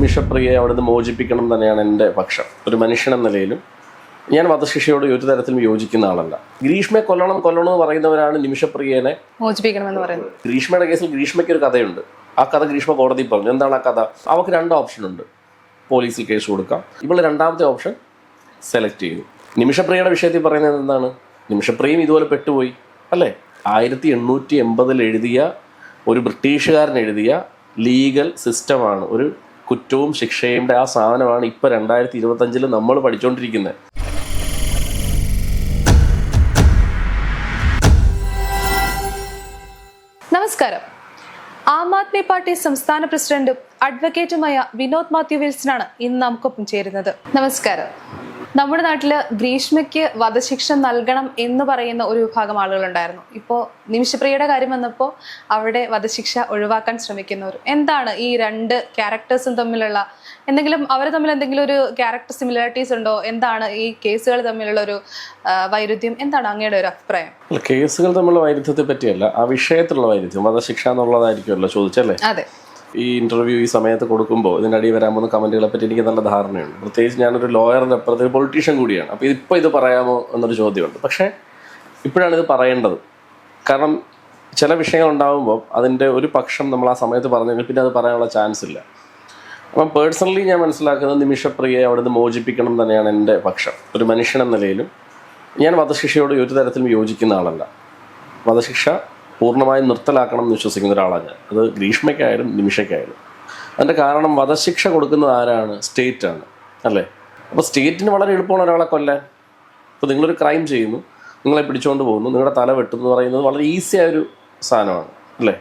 നിമിഷപ്രിയയെ അവിടുന്ന് മോചിപ്പിക്കണം തന്നെയാണ് എന്റെ പക്ഷം. ഒരു മനുഷ്യൻ എന്ന നിലയിലും ഞാൻ വധശിക്ഷയോട് ഒരു തരത്തിലും യോജിക്കുന്ന ആളല്ല. ഗ്രീഷ്മയെ കൊല്ലണം കൊല്ലണം എന്ന് പറയുന്നവരാണ് നിമിഷപ്രിയനെ മോചിപ്പിക്കണമെന്ന് പറയുന്നത്. ഗ്രീഷ്മയുടെ കേസിൽ ഗ്രീഷ്മയ്ക്ക് ഒരു കഥയുണ്ട്. ആ കഥ ഗ്രീഷ്മ കോടതി പറഞ്ഞു. എന്താണ് ആ കഥ? അവർക്ക് രണ്ട് ഓപ്ഷൻ ഉണ്ട്. പോലീസിൽ കേസ് കൊടുക്കാം. ഇവൾ രണ്ടാമത്തെ ഓപ്ഷൻ സെലക്ട് ചെയ്തു. നിമിഷപ്രിയയുടെ വിഷയത്തിൽ പറയുന്നത് എന്താണ്? നിമിഷപ്രിയയും ഇതുപോലെ പെട്ടുപോയി അല്ലേ? ആയിരത്തി എണ്ണൂറ്റി എൺപതിൽ എഴുതിയ ഒരു ബ്രിട്ടീഷുകാരൻ എഴുതിയ ലീഗൽ സിസ്റ്റമാണ് ഒരു കുറ്റവും ശിക്ഷയുടെ ആ സാധനമാണ് ഇപ്പം രണ്ടായിരത്തി ഇരുപത്തഞ്ചിൽ നമ്മൾ പഠിച്ചുകൊണ്ടിരിക്കുന്നത് നമസ്കാരം. ആം ആദ്മി പാർട്ടി സംസ്ഥാന പ്രസിഡന്റും അഡ്വക്കേറ്റുമായ വിനോദ് മാത്യു വിൽസനാണ് ഇന്ന് നമുക്കൊപ്പം ചേരുന്നത്. നമസ്കാരം. നമ്മുടെ നാട്ടിൽ ഗ്രീഷ്മയ്ക്ക് വധശിക്ഷ നൽകണം എന്ന് പറയുന്ന ഒരു വിഭാഗം ആളുകളുണ്ടായിരുന്നു. ഇപ്പോ നിമിഷപ്രിയയുടെ കാര്യം വന്നപ്പോൾ അവിടെ വധശിക്ഷ ഒഴിവാക്കാൻ ശ്രമിക്കുന്നവർ. എന്താണ് ഈ രണ്ട് ക്യാരക്ടേഴ്സും തമ്മിലുള്ള എന്തെങ്കിലും അവർ തമ്മിൽ എന്തെങ്കിലും ഒരു ക്യാരക്ടർ സിമിലാരിറ്റീസ് ഉണ്ടോ? എന്താണ് ഈ കേസുകൾ തമ്മിലുള്ള ഒരു വൈരുദ്ധ്യം? എന്താണ് അങ്ങയുടെ ഒരു അഭിപ്രായം? കേസുകൾ തമ്മിലുള്ള വൈരുദ്ധ്യത്തെ പറ്റിയല്ല ആ വിഷയത്തിലുള്ള വൈരുദ്ധ്യം വധശിക്ഷ എന്നുള്ളതായിരിക്കുമല്ലോ ചോദിച്ചല്ലേ? അതെ. ഈ ഇന്റർവ്യൂ ഈ സമയത്ത് കൊടുക്കുമ്പോൾ ഇതിന്റെ അടിയിൽ വരാൻ പോകുന്ന കമന്റുകളെ പറ്റി എനിക്ക് നല്ല ധാരണയുണ്ട്. പ്രത്യേകിച്ച് ഞാനൊരു ലോയറിന്റെ അപ്പുറത്ത് പൊളിറ്റീഷ്യൻ കൂടിയാണ്. അപ്പോൾ ഇതിപ്പോൾ ഇത് പറയാമോ എന്നൊരു ചോദ്യമുണ്ട്. പക്ഷേ ഇപ്പോഴാണ് ഇത് പറയേണ്ടത്. കാരണം ചില വിഷയങ്ങൾ ഉണ്ടാകുമ്പോൾ അതിന്റെ ഒരു പക്ഷം നമ്മൾ ആ സമയത്ത് പറഞ്ഞെങ്കിൽ പിന്നെ അത് പറയാനുള്ള ചാൻസ് ഇല്ല. അപ്പം പേഴ്സണലി ഞാൻ മനസ്സിലാക്കുന്നത് നിമിഷപ്രിയയെ അവിടുന്ന് മോചിപ്പിക്കണം തന്നെയാണ് എന്റെ പക്ഷം. ഒരു മനുഷ്യൻ എന്ന നിലയിലും ഞാൻ വധശിക്ഷയോട് ഒരു തരത്തിലും യോജിക്കുന്ന ആളല്ല. വധശിക്ഷ പൂർണമായും നിർത്തലാക്കണം എന്ന് വിശ്വസിക്കുന്ന ഒരാളാണ് ഞാൻ. അത് ഗ്രീഷ്മയ്ക്കായാലും നിമിഷയ്ക്കായാലും. അതിന്റെ കാരണം വധശിക്ഷ കൊടുക്കുന്നത് ആരാണ്? സ്റ്റേറ്റാണ് അല്ലേ? അപ്പോൾ സ്റ്റേറ്റിന് വളരെ എളുപ്പമാണ് ഒരാളെ കൊല്ലാൻ. ഇപ്പോൾ നിങ്ങളൊരു ക്രൈം ചെയ്യുന്നു. നിങ്ങളെ പിടിച്ചുകൊണ്ട് പോകുന്നു. നിങ്ങളുടെ തല വെട്ടുന്നു പറയുന്നത് വളരെ ഈസി ആയൊരു സാധനമാണ്. അല്ലേ?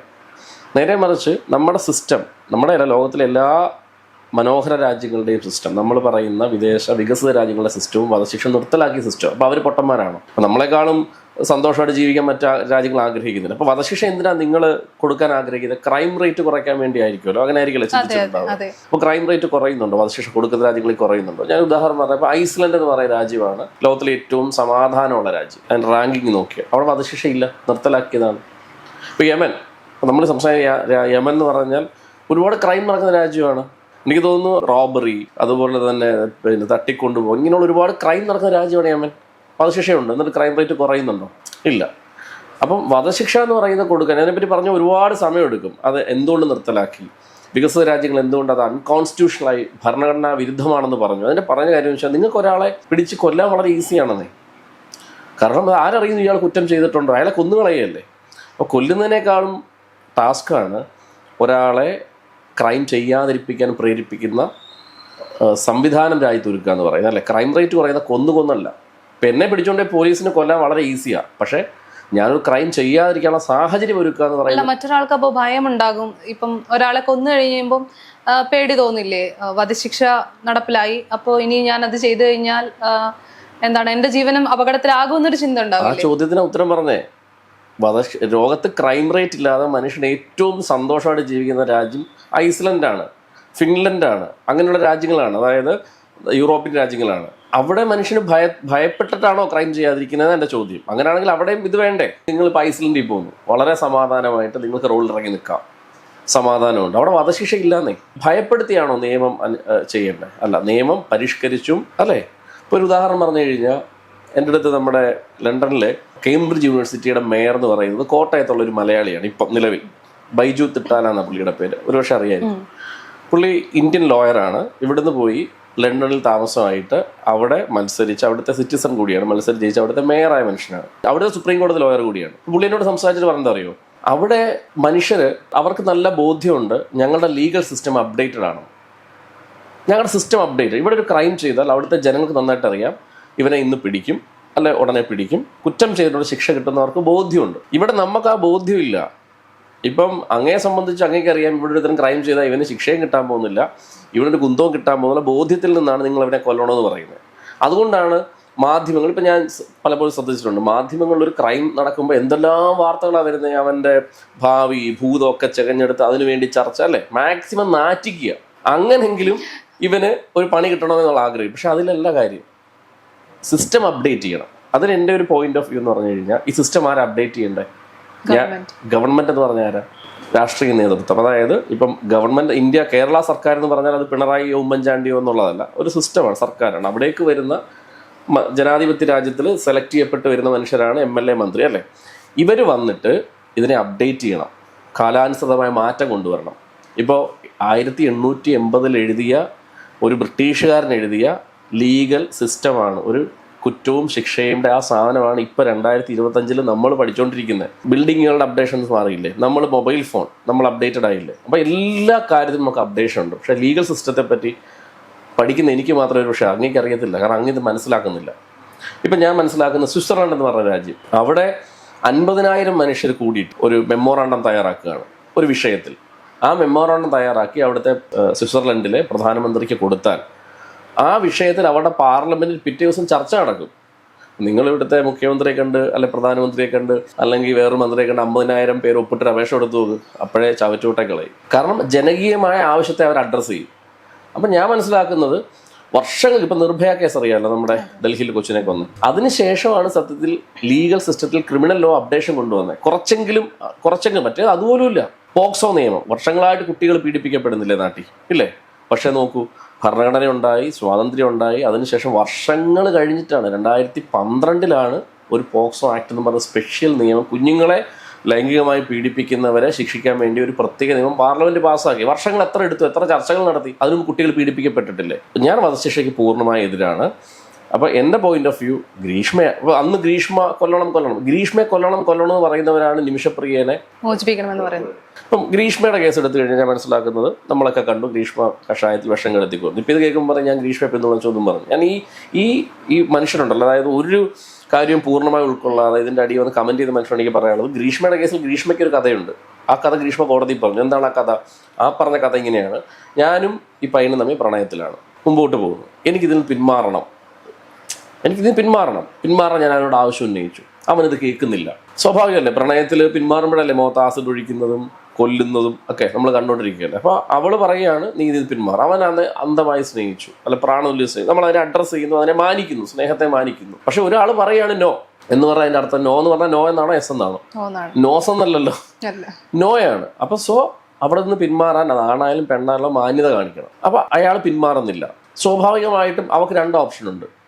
നേരെ മറിച്ച് നമ്മുടെ സിസ്റ്റം നമ്മുടെ അല്ല ലോകത്തിലെ എല്ലാ മനോഹര രാജ്യങ്ങളുടെയും സിസ്റ്റം നമ്മൾ പറയുന്ന വിദേശ വികസിത രാജ്യങ്ങളുടെ സിസ്റ്റവും വധശിക്ഷ നിർത്തലാക്കിയ സിസ്റ്റം അപ്പോൾ അവർ പൊട്ടന്മാരാണ്. അപ്പോൾ നമ്മളെക്കാളും സന്തോഷമായിട്ട് ജീവിക്കാൻ മറ്റ രാജ്യങ്ങൾ ആഗ്രഹിക്കുന്നില്ല. അപ്പോൾ വധശിക്ഷ എന്തിനാ നിങ്ങൾ കൊടുക്കാൻ ആഗ്രഹിക്കുന്നത്? ക്രൈം റേറ്റ് കുറയ്ക്കാൻ വേണ്ടി ആയിരിക്കുമല്ലോ അങ്ങനെ ആയിരിക്കില്ല ചിന്തിച്ചിട്ടുണ്ടാവും അപ്പോൾ ക്രൈം റേറ്റ് കുറയുന്നുണ്ടോ? വധശിക്ഷ കൊടുക്കുന്ന രാജ്യങ്ങളിൽ കുറയുന്നുണ്ടോ? ഞാൻ ഉദാഹരണം പറഞ്ഞ ഐസ്ലൻഡ് എന്ന് പറയുന്ന രാജ്യമാണ് ലോകത്തിലെ ഏറ്റവും സമാധാനമുള്ള രാജ്യം. അതിന്റെ റാങ്കിങ് നോക്കിയാൽ. അവിടെ വധശിക്ഷ ഇല്ല. നിർത്തലാക്കിയതാണ്. ഇപ്പോൾ യമൻ. നമ്മൾ സംസാരിക്കുക യമൻ എന്ന് പറഞ്ഞാൽ ഒരുപാട് ക്രൈം നടക്കുന്ന രാജ്യമാണ്. എനിക്ക് തോന്നുന്നു റോബറി അതുപോലെ തന്നെ പിന്നെ തട്ടിക്കൊണ്ടുപോകും. ഇങ്ങനെയുള്ള ഒരുപാട് ക്രൈം നടക്കുന്ന രാജ്യമാണ് യമൻ. വധശിക്ഷയുണ്ട്. എന്നിട്ട് ക്രൈം റേറ്റ് കുറയുന്നുണ്ടോ? ഇല്ല. അപ്പം വധശിക്ഷ എന്ന് പറയുന്നത് കൊടുക്കാൻ അതിനെപ്പറ്റി പറഞ്ഞ ഒരുപാട് സമയമെടുക്കും. അത് എന്തുകൊണ്ട് നിർത്തലാക്കി? വികസിത രാജ്യങ്ങൾ എന്തുകൊണ്ട് അത് അൺകോൺസ്റ്റിറ്റ്യൂഷണലായി ഭരണഘടനാ വിരുദ്ധമാണെന്ന് പറഞ്ഞു. അതിന്റെ പറഞ്ഞ കാര്യം വെച്ചാൽ നിങ്ങൾക്ക് ഒരാളെ പിടിച്ച് കൊല്ലാൻ വളരെ ഈസിയാണെന്നേ കാരണം അത് ആരറിയുന്നു? ഇയാൾ കുറ്റം ചെയ്തിട്ടുണ്ടോ? അയാളെ കൊന്നുകളയല്ലേ അപ്പോൾ കൊല്ലുന്നതിനേക്കാളും ടാസ്ക്കാണ് ഒരാളെ ക്രൈം ചെയ്യാതിരിപ്പിക്കാൻ പ്രേരിപ്പിക്കുന്ന സംവിധാനം രാജ്യത്ത് ഒരുക്കുക എന്ന് പറയുന്നത്. അല്ലേ? ക്രൈം റേറ്റ് പറയുന്ന കൊന്നു കൊന്നല്ല. ഇപ്പം എന്നെ പിടിച്ചുകൊണ്ടേ പോലീസിന് കൊല്ലാൻ വളരെ ഈസിയാണ് പക്ഷേ ഞാനൊരു ക്രൈം ചെയ്യാതിരിക്കാനുള്ള സാഹചര്യം ഒരുക്കുക എന്ന് പറയുന്നത് മറ്റൊരാൾക്ക് അപ്പോൾ ഭയം ഉണ്ടാകും ഇപ്പം ഒരാളെ കൊന്നു കഴിയുമ്പം പേടി തോന്നില്ലേ? വധശിക്ഷ നടപ്പിലായി. അപ്പോൾ ഇനി ഞാൻ അത് ചെയ്തു കഴിഞ്ഞാൽ എന്താണ് എന്റെ ജീവനം അപകടത്തിലാകുമെന്നൊരു ചിന്ത ആ ഉണ്ടാവില്ലേ? ചോദ്യത്തിന് ഉത്തരം പറഞ്ഞേ. വധ ലോകത്ത് ക്രൈം റേറ്റ് ഇല്ലാതെ മനുഷ്യൻ ഏറ്റവും സന്തോഷമായിട്ട് ജീവിക്കുന്ന രാജ്യം ഐസ്ലൻഡാണ് ഫിൻലൻഡാണ് അങ്ങനെയുള്ള രാജ്യങ്ങളാണ്. അതായത് യൂറോപ്യൻ രാജ്യങ്ങളാണ്. അവിടെ മനുഷ്യന് ഭയ ഭയപ്പെട്ടിട്ടാണോ ക്രൈം ചെയ്യാതിരിക്കുന്നത് എന്റെ ചോദ്യം. അങ്ങനെയാണെങ്കിൽ അവിടെയും ഇത് വേണ്ടേ? നിങ്ങൾ ഇപ്പോൾ ഐസ്ലൻഡിൽ പോകുന്നു. വളരെ സമാധാനമായിട്ട് നിങ്ങൾക്ക് റോളിൽ ഇറങ്ങി നിൽക്കാം. സമാധാനമുണ്ട്. അവിടെ വധശിക്ഷ ഇല്ലാന്നേ. ഭയപ്പെടുത്തിയാണോ നിയമം ചെയ്യേണ്ടത്? അല്ല നിയമം പരിഷ്കരിച്ചും അല്ലേ? ഇപ്പോൾ ഒരു ഉദാഹരണം പറഞ്ഞു കഴിഞ്ഞാൽ എന്റെ അടുത്ത് നമ്മുടെ ലണ്ടനിലെ കേംബ്രിഡ്ജ് യൂണിവേഴ്സിറ്റിയുടെ മേയർ എന്ന് പറയുന്നത് കോട്ടയത്തുള്ള ഒരു മലയാളിയാണ് ഇപ്പം നിലവിൽ. ബൈജു തിട്ടാനാണ് എന്ന പുള്ളിയുടെ പേര്. ഒരുപക്ഷെ അറിയായിരുന്നു പുള്ളി ഇന്ത്യൻ ലോയറാണ്. ഇവിടുന്ന് പോയി ലണ്ടനിൽ താമസമായിട്ട് അവിടെ മത്സരിച്ച് അവിടുത്തെ സിറ്റിസൺ കൂടിയാണ് മത്സരിച്ച് ജയിച്ച് അവിടുത്തെ മേയറായ മനുഷ്യനാണ്. അവിടുത്തെ സുപ്രീം കോടതി ലോയർ കൂടിയാണ്. പുള്ളിനോട് സംസാരിച്ചിട്ട് പറഞ്ഞത് അറിയോ? അവിടെ മനുഷ്യര് അവർക്ക് നല്ല ബോധ്യമുണ്ട് ഞങ്ങളുടെ ലീഗൽ സിസ്റ്റം അപ്ഡേറ്റഡ് ആണ്. ഞങ്ങളുടെ സിസ്റ്റം അപ്ഡേറ്റ് ഇവിടെ ഒരു ക്രൈം ചെയ്താൽ അവിടുത്തെ ജനങ്ങൾക്ക് നന്നായിട്ട് അറിയാം. ഇവനെ ഇന്ന് പിടിക്കും അല്ലെ ഉടനെ പിടിക്കും. കുറ്റം ചെയ്തിട്ടുള്ള ശിക്ഷ കിട്ടുന്നവർക്ക് ബോധ്യമുണ്ട്. ഇവിടെ നമുക്ക് ആ ബോധ്യമില്ല. ഇപ്പം അങ്ങയെ സംബന്ധിച്ച് അങ്ങേക്ക് അറിയാം ഇവിടെ ഒരുത്തരം ക്രൈം ചെയ്താൽ ഇവന് ശിക്ഷയും കിട്ടാൻ പോകുന്നില്ല ഇവനൊരു കുന്തവും കിട്ടാൻ പോകുന്നില്ല ബോധ്യത്തിൽ നിന്നാണ് നിങ്ങൾ അവനെ കൊല്ലണമെന്ന് പറയുന്നത്. അതുകൊണ്ടാണ് മാധ്യമങ്ങൾ ഇപ്പം ഞാൻ പലപ്പോഴും ശ്രദ്ധിച്ചിട്ടുണ്ട് മാധ്യമങ്ങളിൽ ഒരു ക്രൈം നടക്കുമ്പോൾ എന്തെല്ലാം വാർത്തകളാണ് വരുന്നത് അവന്റെ ഭാവി ഭൂതമൊക്കെ ചെകഞ്ഞെടുത്ത് അതിനു വേണ്ടി ചർച്ച അല്ലേ? മാക്സിമം നാറ്റിക്കുക. അങ്ങനെങ്കിലും ഇവന് ഒരു പണി കിട്ടണമെന്നുള്ള ആഗ്രഹം പക്ഷെ അതിലല്ല കാര്യം. സിസ്റ്റം അപ്ഡേറ്റ് ചെയ്യണം. അതിന് എന്റെ ഒരു പോയിന്റ് ഓഫ് വ്യൂ എന്ന് പറഞ്ഞു കഴിഞ്ഞാൽ ഈ സിസ്റ്റം ആരും അപ്ഡേറ്റ് ചെയ്യണ്ടേ? ഗവൺമെന്റ്. എന്ന് പറഞ്ഞാൽ ആരാ? രാഷ്ട്രീയ നേതൃത്വം. അതായത് ഇപ്പം ഗവൺമെന്റ് ഇന്ത്യ കേരള സർക്കാർ എന്ന് പറഞ്ഞാൽ അത് പിണറായിയോ ഉമ്മൻചാണ്ടിയോ എന്നുള്ളതല്ല. ഒരു സിസ്റ്റമാണ് സർക്കാരാണ്. അവിടേക്ക് വരുന്ന ജനാധിപത്യ രാജ്യത്തിൽ സെലക്ട് ചെയ്യപ്പെട്ട് വരുന്ന മനുഷ്യരാണ് എം എൽ എ മന്ത്രി അല്ലേ? ഇവർ വന്നിട്ട് ഇതിനെ അപ്ഡേറ്റ് ചെയ്യണം. കാലാനുസൃതമായ മാറ്റം കൊണ്ടുവരണം. ഇപ്പോൾ ആയിരത്തി എണ്ണൂറ്റി എൺപതിൽ എഴുതിയ ഒരു ബ്രിട്ടീഷുകാരൻ എഴുതിയ ലീഗൽ സിസ്റ്റമാണ് ഒരു കുറ്റവും ശിക്ഷയുടെ ആ സാധനമാണ് ഇപ്പോൾ രണ്ടായിരത്തി ഇരുപത്തഞ്ചിൽ നമ്മൾ പഠിച്ചുകൊണ്ടിരിക്കുന്നത് ബിൽഡിങ്ങുകളുടെ അപ്ഡേഷൻസ് മാറിയില്ലേ? നമ്മൾ മൊബൈൽ ഫോൺ നമ്മൾ അപ്ഡേറ്റഡ് ആയില്ലേ? അപ്പോൾ എല്ലാ കാര്യത്തിലും നമുക്ക് അപ്ഡേഷൻ ഉണ്ട്. പക്ഷേ ലീഗൽ സിസ്റ്റത്തെ പറ്റി പഠിക്കുന്ന എനിക്ക് മാത്രമേ ഒരു പക്ഷേ അങ്ങേക്ക് അറിയത്തില്ല. കാരണം അങ്ങ് ഇത് മനസ്സിലാക്കുന്നില്ല. ഇപ്പം ഞാൻ മനസ്സിലാക്കുന്ന സ്വിറ്റ്സർലൻഡ് എന്ന് പറഞ്ഞ രാജ്യം. അവിടെ അൻപതിനായിരം മനുഷ്യർ കൂടിയിട്ട് ഒരു മെമ്മോറാണ്ടം തയ്യാറാക്കുകയാണ്. ഒരു വിഷയത്തിൽ. ആ മെമ്മോറാണ്ടം തയ്യാറാക്കി അവിടുത്തെ സ്വിറ്റ്സർലൻഡിലെ പ്രധാനമന്ത്രിക്ക് കൊടുത്താൽ ആ വിഷയത്തിൽ അവരുടെ പാർലമെന്റിൽ പിറ്റേ ദിവസം ചർച്ച നടക്കും. നിങ്ങൾ ഇവിടുത്തെ മുഖ്യമന്ത്രിയെ കണ്ട് അല്ലെ പ്രധാനമന്ത്രിയെ കണ്ട് അല്ലെങ്കിൽ വേറൊരു മന്ത്രിയെ കണ്ട് അമ്പതിനായിരം പേര് ഒപ്പിട്ട് അപേക്ഷ കൊടുത്തു അപ്പോഴേ ചവറ്റൂട്ടെ കളയും. കാരണം ജനകീയമായ ആവശ്യത്തെ അവർ അഡ്രസ്സ് ചെയ്യും. അപ്പം ഞാൻ മനസ്സിലാക്കുന്നത് വർഷങ്ങൾ ഇപ്പം നിർഭയ കേസ് അറിയാമല്ലോ നമ്മുടെ ഡൽഹിയിൽ കൊച്ചിനെ കൊന്ന്. അതിനുശേഷമാണ് സത്യത്തിൽ ലീഗൽ സിസ്റ്റത്തിൽ ക്രിമിനൽ ലോ അപ്ഡേഷൻ കൊണ്ടുവന്നത് കുറച്ചെങ്കിലും കുറച്ചെങ്കിലും മറ്റേ അതുപോലും ഇല്ല പോക്സോ നിയമം. വർഷങ്ങളായിട്ട് കുട്ടികൾ പീഡിപ്പിക്കപ്പെടുന്നില്ലേ നാട്ടിൽ? ഇല്ലേ? പക്ഷേ നോക്കൂ ഭരണഘടന ഉണ്ടായി സ്വാതന്ത്ര്യം ഉണ്ടായി അതിനുശേഷം വർഷങ്ങൾ കഴിഞ്ഞിട്ടാണ് രണ്ടായിരത്തി പന്ത്രണ്ടിലാണ് ഒരു പോക്സോ ആക്ട് എന്ന് പറഞ്ഞ സ്പെഷ്യൽ നിയമം കുഞ്ഞുങ്ങളെ ലൈംഗികമായി പീഡിപ്പിക്കുന്നവരെ ശിക്ഷിക്കാൻ വേണ്ടി ഒരു പ്രത്യേക നിയമം പാർലമെന്റ് പാസ്സാക്കി. വർഷങ്ങൾ എത്ര എടുത്തു എത്ര ചർച്ചകൾ നടത്തി അതിനും കുട്ടികൾ പീഡിപ്പിക്കപ്പെട്ടിട്ടില്ലേ? ഞാൻ വധശിക്ഷയ്ക്ക് പൂർണമായ എതിരാണ്. അപ്പൊ എന്റെ പോയിന്റ് ഓഫ് വ്യൂ ഗ്രീഷ്മ അപ്പോൾ അന്ന് ഗ്രീഷ്മ കൊല്ലണം കൊല്ലണം. ഗ്രീഷ്മയെ കൊല്ലണം കൊല്ലണം എന്ന് പറയുന്നവരാണ് നിമിഷപ്രിയനെ മോചിപ്പിക്കണമെന്ന് പറയുന്നത്. ഇപ്പം ഗ്രീഷ്മയുടെ കേസ് എടുത്തു കഴിഞ്ഞാൽ ഞാൻ മനസ്സിലാക്കുന്നത് നമ്മളൊക്കെ കണ്ടു ഗ്രീഷ്മ കഷായത്തിൽ വിഷം കെടുത്തിക്കൊണ്ടു ഇപ്പം ഇത് കേൾക്കുമ്പോൾ ഞാൻ ഗ്രീഷ്മയെ പിന്തുണച്ചൊന്നും പറഞ്ഞു? ഞാൻ ഈ ഈ ഈ മനുഷ്യനുണ്ടല്ലോ അതായത് ഒരു കാര്യം പൂർണമായി ഉൾക്കൊള്ളാതെ ഇതിന്റെ അടി വന്ന് കമന്റ് ചെയ്ത മനുഷ്യൻ എനിക്ക് പറയാനുള്ളത് ഗ്രീഷ്മയുടെ കേസിൽ ഗ്രീഷ്മയ്ക്ക് ഒരു കഥയുണ്ട്. ആ കഥ ഗ്രീഷ്മ കോടതി പറഞ്ഞു. എന്താണ് ആ കഥ? ആ പറഞ്ഞ കഥ ഇങ്ങനെയാണ്. ഞാനും ഈ പയ്യനും തമ്മിൽ പ്രണയത്തിലാണ്. മുമ്പോട്ട് പോകുന്നു. എനിക്കിതിൽ പിന്മാറണം. എനിക്കിതിന് പിന്മാറണം. പിന്മാറാൻ ഞാൻ അവനോട് ആവശ്യം ഉന്നയിച്ചു. അവനിത് കേൾക്കുന്നില്ല. സ്വാഭാവികമല്ലേ? പ്രണയത്തിൽ പിന്മാറുമ്പോഴല്ലേ മുഖത്ത് ആസിഡ് ഒഴിക്കുന്നതും കൊല്ലുന്നതും ഒക്കെ നമ്മൾ കണ്ടുകൊണ്ടിരിക്കുകയല്ലേ? അപ്പോൾ അവൾ പറയുകയാണ് നീ ഇതിൽ പിന്മാറും. അവൻ അന്ന് അന്ധമായി സ്നേഹിച്ചു. അല്ല പ്രാണമില്ല സ്നേഹിച്ചു നമ്മൾ അതിനെ അഡ്രസ്സ് ചെയ്യുന്നു അതിനെ മാനിക്കുന്നു സ്നേഹത്തെ മാനിക്കുന്നു. പക്ഷെ ഒരാൾ പറയുകയാണ് നോ എന്ന് പറഞ്ഞാൽ അതിന്റെ അർത്ഥം നോ എന്ന് പറഞ്ഞാൽ നോ എന്നാണോ എസ് എന്നാണോ? നോസ് എന്നല്ലല്ലോ. നോയാണ് അപ്പൊ സോ അവിടെ നിന്ന് പിന്മാറാൻ അത് ആണായാലും പെണ്ണായാലും മാന്യത കാണിക്കണം. അപ്പൊ അയാൾ പിന്മാറുന്നില്ല. സ്വാഭാവികമായിട്ടും അവർക്ക് രണ്ട് ഓപ്ഷൻ ഉണ്ട്.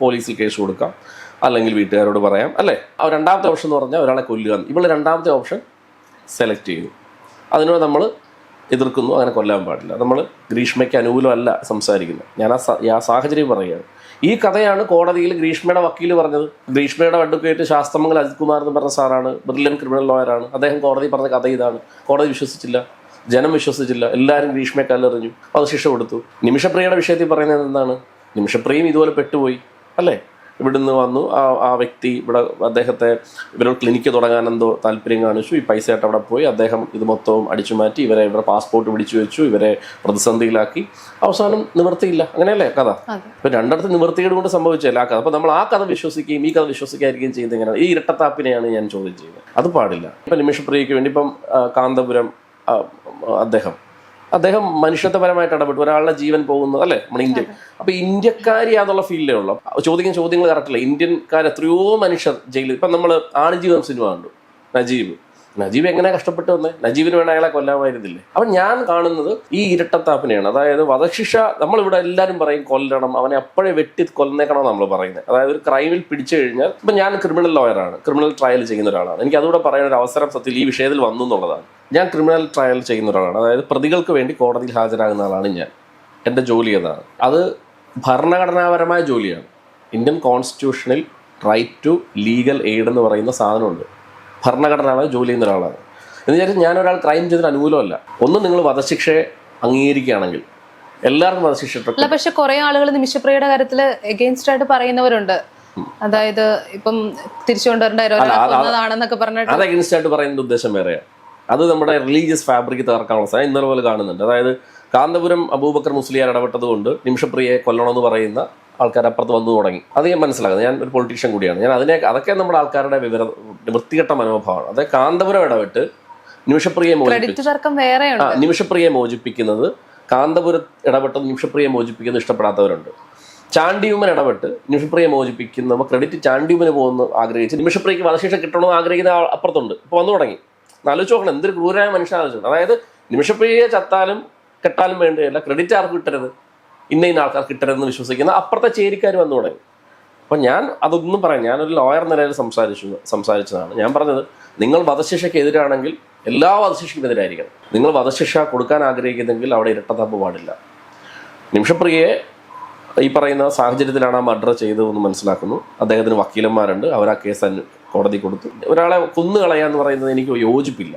പോലീസിൽ കേസ് കൊടുക്കാം. അല്ലെങ്കിൽ വീട്ടുകാരോട് പറയാം. അല്ലേ? രണ്ടാമത്തെ ഓപ്ഷൻ എന്ന് പറഞ്ഞാൽ ഒരാളെ കൊല്ലുക ഇവൾ രണ്ടാമത്തെ ഓപ്ഷൻ സെലക്ട് ചെയ്തു. അതിനോട് നമ്മൾ എതിർക്കുന്നു. അങ്ങനെ കൊല്ലാൻ പാടില്ല. നമ്മൾ ഗ്രീഷ്മയ്ക്ക് അനുകൂലമല്ല സംസാരിക്കുന്നത്. ഞാൻ ആ ആ സാഹചര്യം പറയുകയാണ്. ഈ കഥയാണ് കോടതിയിൽ ഗ്രീഷ്മയുടെ വക്കീൽ പറഞ്ഞത്. ഗ്രീഷ്മയുടെ അഡ്വക്കേറ്റ് ശാസ്ത്രമംഗൽ അജിത് കുമാർ എന്ന് പറഞ്ഞ സാറാണ്. ബ്രില്യൻ ക്രിമിനൽ ലോയറാണ് അദ്ദേഹം കോടതി പറഞ്ഞ കഥ ഇതാണ്. കോടതി വിശ്വസിച്ചില്ല. ജനം വിശ്വസിച്ചില്ല. എല്ലാവരും ഗ്രീഷ്മയെ കല്ലെറിഞ്ഞു. അത് ശിക്ഷ കൊടുത്തു. നിമിഷപ്രിയയുടെ വിഷയത്തിൽ പറയുന്നത് എന്താണ്? നിമിഷപ്രിയയും ഇതുപോലെ പെട്ടുപോയി. അല്ലേ? ഇവിടുന്ന് വന്നു. ആ ആ വ്യക്തി ഇവിടെ അദ്ദേഹത്തെ ഇവരോട് ക്ലിനിക്ക് തുടങ്ങാൻ എന്തോ താല്പര്യം കാണിച്ചു. ഈ പൈസയായിട്ട് അവിടെ പോയി. അദ്ദേഹം ഇത് മൊത്തവും അടിച്ചു മാറ്റി ഇവരെ ഇവരെ പാസ്പോർട്ട് പിടിച്ചു വെച്ചു ഇവരെ പ്രതിസന്ധിയിലാക്കി. അവസാനം നിവർത്തിയില്ല. അങ്ങനെയല്ലേ കഥ? ഇപ്പം രണ്ടിടത്ത് നിവൃത്തികേട് കൊണ്ട് സംഭവിച്ചല്ല ആ കഥ? അപ്പൊ നമ്മൾ ആ കഥ വിശ്വസിക്കുകയും ഈ കഥ വിശ്വസിക്കാതിരിക്കുകയും ചെയ്യുന്നത് എങ്ങനെയാണ്? ഈ ഇരട്ടത്താപ്പിനെയാണ് ഞാൻ ചോദ്യം ചെയ്യുന്നത്. അത് പാടില്ല. ഇപ്പൊ നിമിഷപ്രിയയ്ക്ക് വേണ്ടി ഇപ്പം കാന്തപുരം അദ്ദേഹം അദ്ദേഹം മനുഷ്യത്വപരമായിട്ട് ഇടപെട്ടു. ഒരാളുടെ ജീവൻ പോകുന്നത് അല്ലേ? നമ്മൾ ഇന്ത്യൻ അപ്പൊ ഇന്ത്യക്കാരിയാന്നുള്ള ഫീലേ ഉള്ളൂ. ചോദിക്കുന്ന ചോദ്യങ്ങൾ കറക്റ്റല്ല. ഇന്ത്യൻകാർ എത്രയോ മനുഷ്യർ ജയിലിൽ. ഇപ്പൊ നമ്മൾ ആടുജീവൻ സിനിമ കണ്ടു. നജീബ്. നജീബ് എങ്ങനെ കഷ്ടപ്പെട്ടു വന്നേ? നജീബിന് വേണം അയാളെ കൊല്ലാമായിരുന്നില്ലേ? അപ്പൊ ഞാൻ കാണുന്നത് ഈ ഇരട്ടത്താപ്പിനെയാണ്. അതായത് വധശിക്ഷ നമ്മളിവിടെ എല്ലാവരും പറയും കൊല്ലണം. അവനെ അപ്പോഴേ വെട്ടി കൊല്ലേക്കണം നമ്മൾ പറയുന്നത്. അതായത് ഒരു ക്രൈമിൽ പിടിച്ചു കഴിഞ്ഞാൽ ഇപ്പൊ ഞാൻ ക്രിമിനൽ ലോയറാണ് ക്രിമിനൽ ട്രയൽ ചെയ്യുന്ന ഒരാളാണ്. എനിക്ക് അതുകൂടെ പറയാൻ ഒരു അവസരം സത്യത്തിൽ ഈ വിഷയത്തിൽ വന്നു എന്നുള്ളതാണ്. ഞാൻ ക്രിമിനൽ ട്രയൽ ചെയ്യുന്ന ഒരാളാണ്. അതായത് പ്രതികൾക്ക് വേണ്ടി കോടതിയിൽ ഹാജരാകുന്ന ആളാണ് ഞാൻ. എന്റെ ജോലി അതാണ്. അത് ഭരണഘടനാപരമായ ജോലിയാണ്. ഇന്ത്യൻ കോൺസ്റ്റിറ്റ്യൂഷനിൽ റൈറ്റ് ടു ലീഗൽ എയ്ഡ് എന്ന് പറയുന്ന സാധനമുണ്ട്. ഭരണഘടനാപരമായ ജോലി ചെയ്യുന്ന ഒരാളാണ്. എന്ന് വിചാരിച്ചാൽ ഞാൻ ഒരാൾ ക്രൈം ചെയ്തതിന് അനുകൂലമല്ല. ഒന്ന് നിങ്ങൾ വധശിക്ഷയെ അംഗീകരിക്കുകയാണെങ്കിൽ എല്ലാവർക്കും വധശിക്ഷ പക്ഷേ അല്ല പക്ഷെ കുറെ ആളുകൾ നിമിഷപ്രിയയുടെ കാര്യത്തിൽ എഗെയിൻസ്റ്റ് ആയിട്ട് പറയുന്നവരുണ്ട്. അതായത് ഇപ്പം തിരിച്ചുകൊണ്ടുവരേണ്ട അത് അത് ആയിട്ട് പറയുന്ന ഉദ്ദേശം വേറെയാണ്. അത് നമ്മുടെ റിലീജിയസ് ഫാബ്രിക് തകർക്കാനുള്ള സാധനം ഇന്നലെ പോലെ കാണുന്നുണ്ട്. അതായത് കാന്തപുരം അബൂബക്കർ മുസ്ലിയാർ ഇടപെട്ടത് കൊണ്ട് നിമിഷപ്രിയയെ കൊല്ലണമെന്ന് പറയുന്ന ആൾക്കാർ അപ്പുറത്ത് വന്നു തുടങ്ങി. അത് ഞാൻ മനസ്സിലാക്കുന്നത് ഞാൻ ഒരു പൊളിറ്റീഷ്യൻ കൂടിയാണ്. ഞാൻ അതിനെ അതൊക്കെ നമ്മുടെ ആൾക്കാരുടെ വിവര വൃത്തികെട്ട മനോഭാവമാണ് അതായത് കാന്തപുരം ഇടപെട്ട് നിമിഷപ്രിയയെ മോചിപ്പിച്ചു വേറെയുണ്ട്. നിമിഷപ്രിയയെ മോചിപ്പിക്കുന്നത് കാന്തപുരം ഇടപെട്ടത് നിമിഷപ്രിയയെ മോചിപ്പിക്കുന്നത് ഇഷ്ടപ്പെടാത്തവരുണ്ട്. ചാണ്ടിയുമൻ ഇടപെട്ട് നിമിഷപ്രിയെ മോചിപ്പിക്കുന്ന ക്രെഡിറ്റ് ചാണ്ടിയുമന് പോകുന്നു ആഗ്രഹിച്ച് നിമിഷപ്രിയക്ക് വധശിക്ഷ കിട്ടണമെന്ന് ആഗ്രഹിക്കുന്ന അപ്പുറത്തുണ്ട്. ഇപ്പോൾ വന്നു തുടങ്ങി. ആലോചിച്ച് നോക്കണം. എന്തൊരു ക്രൂരായ മനുഷ്യൻ അതായത് നിമിഷപ്രിയെ ചത്താലും കെട്ടാലും വേണ്ടിയല്ല. ക്രെഡിറ്റ് ആർക്ക് കിട്ടരുത്? ഇന്ന ഇന്ന ആൾക്കാർ കിട്ടരുതെന്ന് വിശ്വസിക്കുന്ന അപ്പുറത്തെ ചേരിക്കാർ വന്നു തുടങ്ങി. അപ്പം ഞാൻ അതൊന്നും പറയാം ഞാനൊരു ലോയർ നിലയിൽ സംസാരിച്ചു സംസാരിച്ചതാണ്. ഞാൻ പറഞ്ഞത് നിങ്ങൾ വധശിക്ഷയ്ക്ക് എതിരാണെങ്കിൽ എല്ലാ വധശിക്ഷയ്ക്കും എതിരായിരിക്കണം. നിങ്ങൾ വധശിക്ഷ കൊടുക്കാൻ ആഗ്രഹിക്കുന്നെങ്കിൽ അവിടെ ഇരട്ടത്താപ്പ് പാടില്ല. നിമിഷപ്രിയയെ ഈ പറയുന്ന സാഹചര്യത്തിലാണ് ആ മർഡർ ചെയ്തതെന്ന് മനസ്സിലാക്കുന്നു. അദ്ദേഹത്തിന് വക്കീലന്മാരുണ്ട്. അവർ ആ കേസ് കോടതി കൊടുത്തു. ഒരാളെ കൊന്നുകളയുക എന്ന് പറയുന്നത് എനിക്ക് യോജിപ്പില്ല.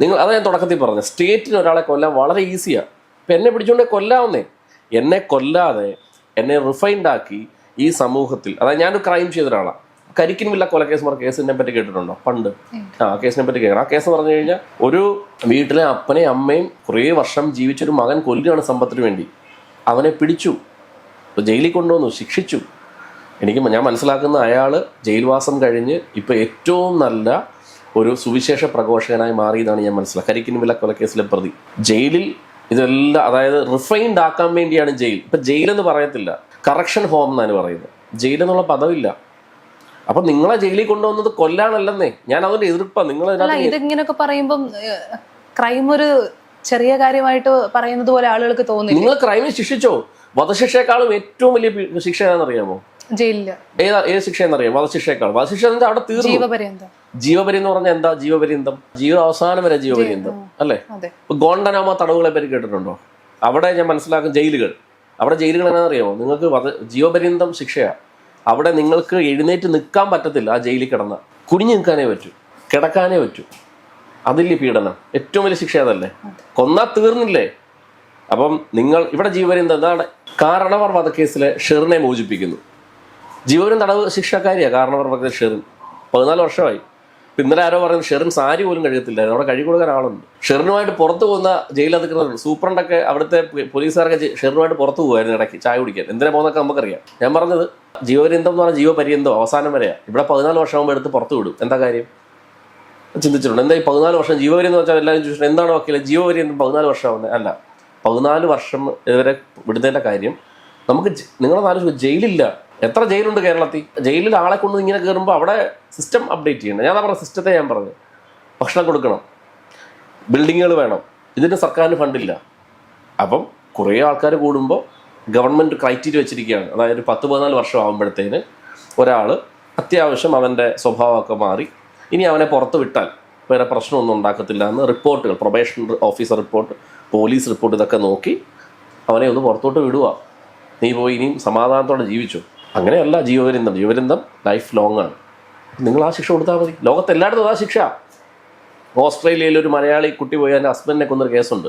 നിങ്ങൾ അതാ ഞാൻ തുടക്കത്തിൽ പറഞ്ഞത്. സ്റ്റേറ്റിന് ഒരാളെ കൊല്ലാൻ വളരെ ഈസിയാണ് ഇപ്പം എന്നെ പിടിച്ചുകൊണ്ട് കൊല്ലാവുന്നേ. എന്നെ കൊല്ലാതെ എന്നെ റിഫൈൻഡ് ആക്കി ഈ സമൂഹത്തിൽ അതായത് ഞാനൊരു ക്രൈം ചെയ്ത ഒരാളാണ് കരിക്കിൻ വില്ല കൊലക്കേസ് പറഞ്ഞ കേസിനെ പറ്റി കേട്ടിട്ടുണ്ടോ? പണ്ട്. ആ കേസിനെ പറ്റി കേൾക്കണം. ആ കേസ് പറഞ്ഞു കഴിഞ്ഞാൽ ഒരു വീട്ടിലെ അപ്പനെയും അമ്മയും കുറേ വർഷം ജീവിച്ചൊരു മകൻ കൊല്ലുകയാണ് സമ്പത്തിന് വേണ്ടി. അവനെ പിടിച്ചു. ജയിലിൽ കൊണ്ടുവന്നു ശിക്ഷിച്ചു. എനിക്ക് ഞാൻ മനസ്സിലാക്കുന്ന അയാൾ ജയിൽവാസം കഴിഞ്ഞ് ഇപ്പോൾ ഏറ്റവും നല്ല ഒരു സുവിശേഷ പ്രഘോഷകനായി മാറിയതാണ് ഞാൻ മനസ്സിലാക്കുക കരിക്കിൻ വില കൊലക്കേസിലെ പ്രതി. ജയിലിൽ ഇതെല്ലാം അതായത് റിഫൈൻഡ് ആക്കാൻ വേണ്ടിയാണ് ജയിൽ. ഇപ്പം ജയിലെന്ന് പറയത്തില്ല. കറക്ഷൻ ഹോം എന്നാണ് പറയുന്നത്. ജയിലെന്നുള്ള പദവില്ല. അപ്പം നിങ്ങളെ ജയിലിൽ കൊണ്ടുവന്നത് കൊല്ലാണല്ലെന്നേ. ഞാൻ അതിന്റെ എതിർപ്പാ. നിങ്ങൾ അല്ല ഇതിങ്ങനൊക്കെ പറയുമ്പം ക്രൈം ഒരു ചെറിയ കാര്യമായിട്ട് പറയുന്നത് പോലെ ആളുകൾക്ക് തോന്നി നിങ്ങൾ ക്രൈമിൽ ശിക്ഷിച്ചോ? വധശിക്ഷയെക്കാളും ഏറ്റവും വലിയ ശിക്ഷ ശിക്ഷ ഏതാണെന്നറിയാമോ? ജയിലിൽ. ഏതാ ഏത് ശിക്ഷയെന്നറിയാം? വധശിക്ഷയേക്കാൾ. വധശിക്ഷ എന്താ അവിടെ തീർന്നു. ജീവപര്യന്തം. ജീവപര്യം എന്ന് പറഞ്ഞാൽ എന്താ? ജീവപര്യന്തം. ജീവിത അവസാനം വരെ ജീവപര്യന്തം. അല്ലേ? ഇപ്പൊ ഗോണ്ടനാമ തടവുകളെ പറ്റി കേട്ടിട്ടുണ്ടോ? അവിടെ ഞാൻ മനസ്സിലാക്കും ജയിലുകൾ. അവിടെ ജയിലുകൾ എന്നാണെന്നറിയാമോ നിങ്ങൾക്ക് വധ ജീവപര്യന്തം ശിക്ഷയാണ് അവിടെ നിങ്ങൾക്ക് എഴുന്നേറ്റ് നിൽക്കാൻ പറ്റത്തില്ല ആ ജയിലിൽ കിടന്ന. കുനിഞ്ഞു നിൽക്കാനേ പറ്റൂ. കിടക്കാനേ പറ്റൂ. അതില്ലേ പീഡനം? ഏറ്റവും വലിയ ശിക്ഷ അതല്ലേ? കൊന്നാ തീർന്നില്ലേ? അപ്പം നിങ്ങൾ ഇവിടെ ജീവപര്യന്തം എന്താണ് കാരണവർ വധക്കേസിലെ ഷെറിനെ മോചിപ്പിക്കുന്നു. ജീവനും തടവ് ശിക്ഷക്കാരിയാണ് കാരണവർ പറഞ്ഞത് ഷെറിൻ. പതിനാല് വർഷമായി. ഇന്നലെ ആരോ പറയുന്നത് ഷെറിൻ സാരി പോലും കഴിയത്തില്ല അവിടെ കഴുകി കൊടുക്കാൻ ആളുണ്ട്. ഷെറിനുമായിട്ട് പുറത്ത് പോകുന്ന ജയിൽ അധികൃതർ സൂപ്രണ്ടൊക്കെ അവിടുത്തെ പോലീസുകാരൊക്കെ ഷെറിനുമായിട്ട് പുറത്ത് പോകുമായിരുന്നു ഇടയ്ക്ക്. ചായ കുടിക്കാൻ. എന്തിനാ പോകുന്നൊക്കെ നമുക്കറിയാം. ഞാൻ പറഞ്ഞത് ജീവപര്യന്തം എന്ന് പറഞ്ഞാൽ ജീവപര്യന്തം അവസാനം വരെയാ. ഇവിടെ പതിനാല് വർഷം ആകുമ്പോൾ എടുത്ത് പുറത്ത് വിടും. എന്താ കാര്യം? ചിന്തിച്ചിട്ടുണ്ട്. എന്താ ഈ പതിനാല് വർഷം ജീവപര്യം എന്ന് വെച്ചാൽ എല്ലാവരും ചോദിച്ചു എന്താണ് അല്ലെങ്കിൽ ജീവപര്യന്തം പതിനാല് വർഷമാവുന്നത് അല്ല. പതിനാല് വർഷം ഇതുവരെ വിടുന്നതിന്റെ കാര്യം നമുക്ക് നിങ്ങളെ ആലോചിക്കും ജയിലില്ല. എത്ര ജയിലുണ്ട് കേരളത്തിൽ? ജയിലിൽ ആളെ കൊണ്ട് ഇങ്ങനെ കയറുമ്പോൾ അവിടെ സിസ്റ്റം അപ്ഡേറ്റ് ചെയ്യണം. ഞാൻ പറഞ്ഞ സിസ്റ്റത്തെ ഞാൻ പറഞ്ഞു. ഭക്ഷണം കൊടുക്കണം. ബിൽഡിങ്ങുകൾ വേണം. ഇതിന് സർക്കാരിന് ഫണ്ടില്ല അപ്പം കുറേ ആൾക്കാർ കൂടുമ്പോൾ ഗവൺമെന്റ് ക്രൈറ്റീരിയ വെച്ചിരിക്കുകയാണ്. അതായത് ഒരു പത്ത് പതിനാല് വർഷം ആകുമ്പോഴത്തേന് ഒരാൾ അത്യാവശ്യം അവന്റെ സ്വഭാവമൊക്കെ മാറി. ഇനി അവനെ പുറത്ത് വിട്ടാൽ വേറെ പ്രശ്നമൊന്നും ഉണ്ടാക്കത്തില്ല എന്ന് റിപ്പോർട്ടുകൾ probation officer report police report ഇതൊക്കെ നോക്കി അവനെ ഒന്ന് പുറത്തോട്ട് വിടുക നീ പോയി ഇനിയും സമാധാനത്തോടെ ജീവിച്ചു. അങ്ങനെയല്ല ജീവപര്യന്തം. ജീവപര്യന്തം ലൈഫ് ലോങ് ആണ്. നിങ്ങൾ ആ ശിക്ഷ കൊടുത്താൽ മതി. ലോകത്ത് എല്ലായിടത്തും ആ ശിക്ഷ. ഓസ്ട്രേലിയയിൽ ഒരു മലയാളി കുട്ടി പോയി എന്റെ ഹസ്ബൻഡിനെ കൊന്നൊരു കേസുണ്ട്.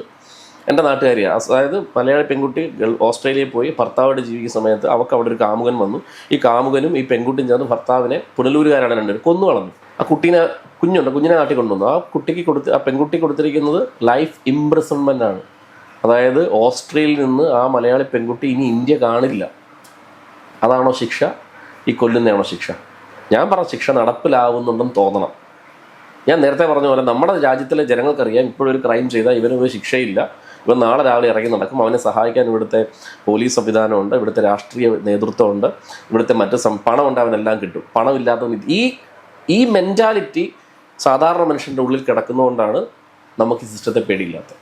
എന്റെ നാട്ടുകാരിയാണ് അതായത് മലയാളി പെൺകുട്ടി ഓസ്ട്രേലിയയിൽ പോയി ഭർത്താവോട് ജീവിക്കുന്ന സമയത്ത് അവൾക്ക് അവിടെ ഒരു കാമുകൻ വന്നു. ഈ കാമുകനും ഈ പെൺകുട്ടിയും ചേർന്ന് ഭർത്താവിനെ പുനലൂരുകാരാണ് രണ്ടുപേരും കൊന്നു കളഞ്ഞു. ആ കുട്ടീനെ കുഞ്ഞുണ്ട് കുഞ്ഞിനെ നാട്ടിൽ കൊണ്ടുവന്നു. ആ കുട്ടിക്ക് കൊടുത്ത് ആ പെൺകുട്ടി കൊടുത്തിരിക്കുന്നത് ലൈഫ് ഇംപ്രസൺമെന്റ് ആണ്. അതായത് ഓസ്ട്രേലിയയിൽ നിന്ന് ആ മലയാളി പെൺകുട്ടി ഇനി ഇന്ത്യ കാണില്ല. അതാണോ ശിക്ഷ? ഈ കൊല്ലുന്നതാണോ ശിക്ഷ? ഞാൻ പറഞ്ഞ ശിക്ഷ നടപ്പിലാവുന്നുണ്ടെന്ന് തോന്നണം. ഞാൻ നേരത്തെ പറഞ്ഞ പോലെ നമ്മുടെ രാജ്യത്തിലെ ജനങ്ങൾക്കറിയാം ഇപ്പോഴൊരു ക്രൈം ചെയ്താൽ ഇവനൊരു ശിക്ഷയില്ല. ഇവൻ നാളെ രാവിലെ ഇറങ്ങി നടക്കും. അവനെ സഹായിക്കാൻ ഇവിടുത്തെ പോലീസ് സംവിധാനമുണ്ട് ഇവിടുത്തെ രാഷ്ട്രീയ നേതൃത്വമുണ്ട് ഇവിടുത്തെ മറ്റ് സം അവനെല്ലാം കിട്ടും. പണമില്ലാത്തവൻ ഈ ഈ മെന്റാലിറ്റി സാധാരണ മനുഷ്യന്റെ ഉള്ളിൽ കിടക്കുന്നതുകൊണ്ടാണ് നമുക്ക് ഈ സിസ്റ്റത്തെ പേടിയില്ലാത്തത്.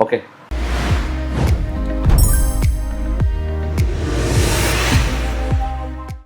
ഓക്കെ